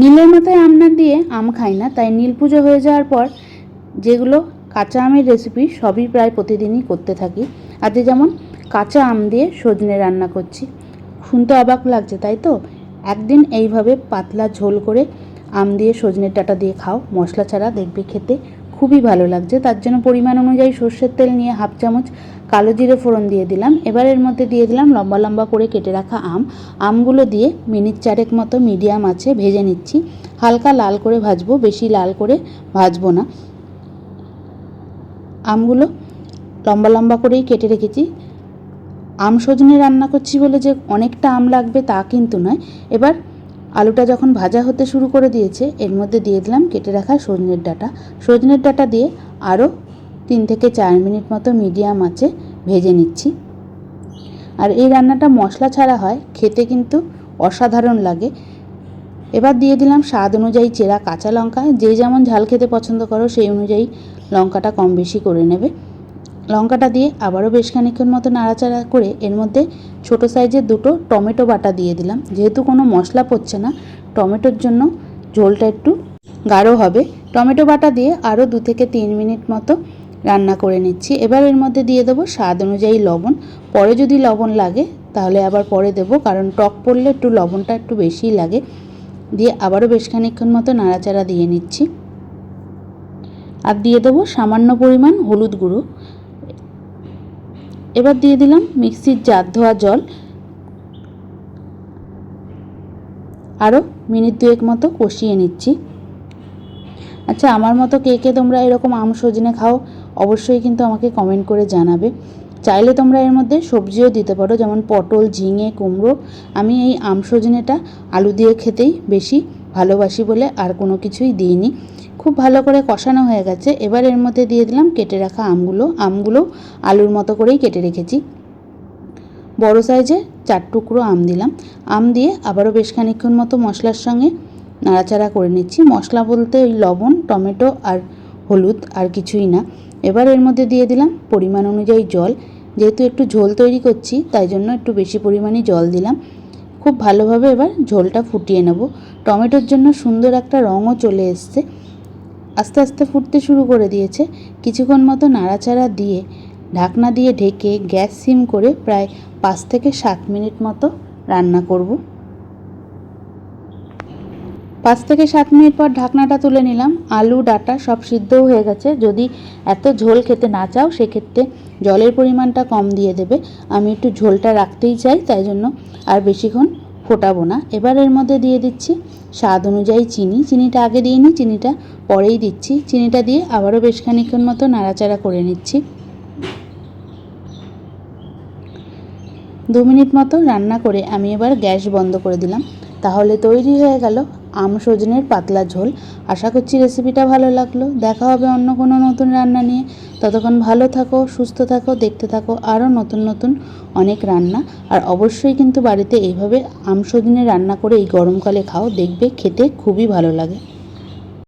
নীলের মাথায় আম না দিয়ে আম খাই না, তাই নীল পুজো হয়ে যাওয়ার পর যেগুলো কাঁচা আমের রেসিপি সবই প্রায় প্রতিদিনই করতে থাকি। আজকে যেমন কাঁচা আম দিয়ে সজনে রান্না করছি শুনতে অবাক লাগছে, তাই তো? একদিন এইভাবে পাতলা ঝোল করে আম দিয়ে সজনে ডাঁটা দিয়ে খাও, মশলা ছাড়া দেখবে খেতে খুবই ভালো লাগছে। তার জন্য পরিমাণ অনুযায়ী সর্ষের তেল নিয়ে হাফ চামচ কালো জিরে ফোড়ন দিয়ে দিলাম। এবার এর মধ্যে দিয়ে দিলাম লম্বা লম্বা করে কেটে রাখা আম। আমগুলো দিয়ে মিনিট চারেক মতো মিডিয়াম আছে ভেজে নিচ্ছি। হালকা লাল করে ভাজবো, বেশি লাল করে ভাজবো না। আমগুলো লম্বা লম্বা করেই কেটে রেখেছি। আম সজনে রান্না করছি বলে যে অনেকটা আম লাগবে তা কিন্তু নয়। এবার আলুটা যখন ভাজা হতে শুরু করে দিয়েছে, এর মধ্যে দিয়ে দিলাম কেটে রাখা সজনের ডাঁটা। সজনের ডাঁটা দিয়ে আরও তিন থেকে চার মিনিট মতো মিডিয়াম আছে ভেজে নিচ্ছি। আর এই রান্নাটা মশলা ছাড়া হয়, খেতে কিন্তু অসাধারণ লাগে। এবার দিয়ে দিলাম স্বাদ অনুযায়ী চেরা কাঁচা লঙ্কা। যে যেমন ঝাল খেতে পছন্দ করো, সেই অনুযায়ী লঙ্কাটা কম বেশি করে নেবে। লঙ্কাটা দিয়ে আবারও বেশ খানিক্ষণ মতো নাড়াচাড়া করে এর মধ্যে ছোট সাইজের দুটো টমেটো বাটা দিয়ে দিলাম। যেহেতু কোনো মশলা পড়ছে না, টমেটোর জন্য ঝোলটা একটু গাঢ় হবে। টমেটো বাটা দিয়ে আরও দু থেকে তিন মিনিট মতো রান্না করে নিচ্ছি। এবার এর মধ্যে দিয়ে দেবো স্বাদ অনুযায়ী লবণ। পরে যদি লবণ লাগে, তাহলে আবার পরে দেবো, কারণ টক পড়লে একটু লবণটা একটু বেশিই লাগে। দিয়ে আবারও বেশ খানিক্ষণ মতো নাড়াচাড়া দিয়ে নিচ্ছি। আর দিয়ে দেবো সামান্য পরিমাণ হলুদ গুঁড়ো। এবার দিয়ে দিলাম মিক্সির জার ধোয়া জল। আরও মিনিট দুয়েক মতো কষিয়ে নিচ্ছি। আচ্ছা আমার মতো কে কে তোমরা এরকম আম সজনে খাও, অবশ্যই কিন্তু আমাকে কমেন্ট করে জানাবে। চাইলে তোমরা এর মধ্যে সবজিও দিতে পারো, যেমন পটল, ঝিঙে, কুমড়ো। আমি এই আম সজনেটা আলু দিয়ে খেতেই বেশি ভালোবাসি বলে আর কোনো কিছুই দিইনি। খুব ভালো করে কষানো হয়ে গেছে। এবার এর মধ্যে দিয়ে দিলাম কেটে রাখা আমগুলো। আমগুলো আলুর মতো করেই কেটে রেখেছি। বড় সাইজে চার টুকরো আম দিলাম। আম দিয়ে আবারও বেশ খানিক্ষণ মতো মশলার সঙ্গে নাড়াচাড়া করে নিচ্ছি। মশলা বলতে ওই লবণ, টমেটো আর হলুদ আর কিছুই না। এবার এর মধ্যে দিয়ে দিলাম পরিমাণ অনুযায়ী জল। যেহেতু একটু ঝোল তৈরি করছি, তাই জন্য একটু বেশি পরিমাণে জল দিলাম। খুব ভালোভাবে এবার ঝোলটা ফুটিয়ে নেব। টমেটোর জন্য সুন্দর একটা রঙও চলে এসছে। আস্তে আস্তে ফুটতে শুরু করে দিয়েছে। কিছুক্ষণ মতো নাড়াচাড়া দিয়ে ঢাকনা দিয়ে ঢেকে গ্যাস সিম করে প্রায় পাঁচ থেকে সাত মিনিট মতো রান্না করব। পাঁচ থেকে সাত মিনিট পর ঢাকনাটা তুলে নিলাম। আলু, ডাটা সব সিদ্ধও হয়ে গেছে। যদি এত ঝোল খেতে না চাও, সেক্ষেত্রে জলের পরিমাণটা কম দিয়ে দেবে। আমি একটু ঝোলটা রাখতেই চাই, তাই জন্য আর বেশিক্ষণ ফোটাবো না। এবার এর মধ্যে দিয়ে দিচ্ছি স্বাদ অনুযায়ী চিনি। চিনিটা আগে দিইনি চিনিটা পরেই দিচ্ছি। চিনিটা দিয়ে আবারও বেশ খানিক্ষণ মতো নাড়াচাড়া করে নিচ্ছি। দু মিনিট মতো রান্না করে আমি এবার গ্যাস বন্ধ করে দিলাম। তাহলে তৈরি হয়ে গেল আম সজনের পাতলা ঝোল। আশা করছি রেসিপিটা ভালো লাগল। দেখা হবে অন্য কোনো নতুন রান্না নিয়ে। ততক্ষণ ভালো থাকো, সুস্থ থাকো, দেখতে থাকো আরও নতুন নতুন অনেক রান্না। আর অবশ্যই কিন্তু বাড়িতে এইভাবে আম সজনে রান্না করে এই গরমকালে খাও। দেখবে খেতে খুবই ভালো লাগে।